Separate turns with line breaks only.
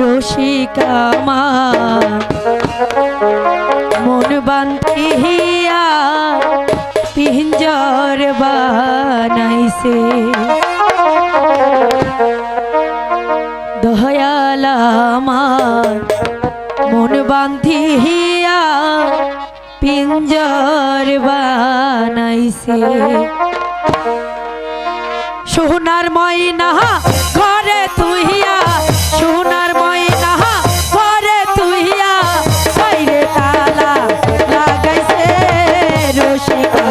রসিকামা মন বান্ধিয়া পিঞ্জর বানাইছে। আমার মন বান্ধিয়া পিঞ্জর বানাইছে। সোনার ময়না ঘরে তুহিয়া, সোনার ময়না ঘরে তুহিয়া, বাইরে তালা লাগাইছে রসিকা।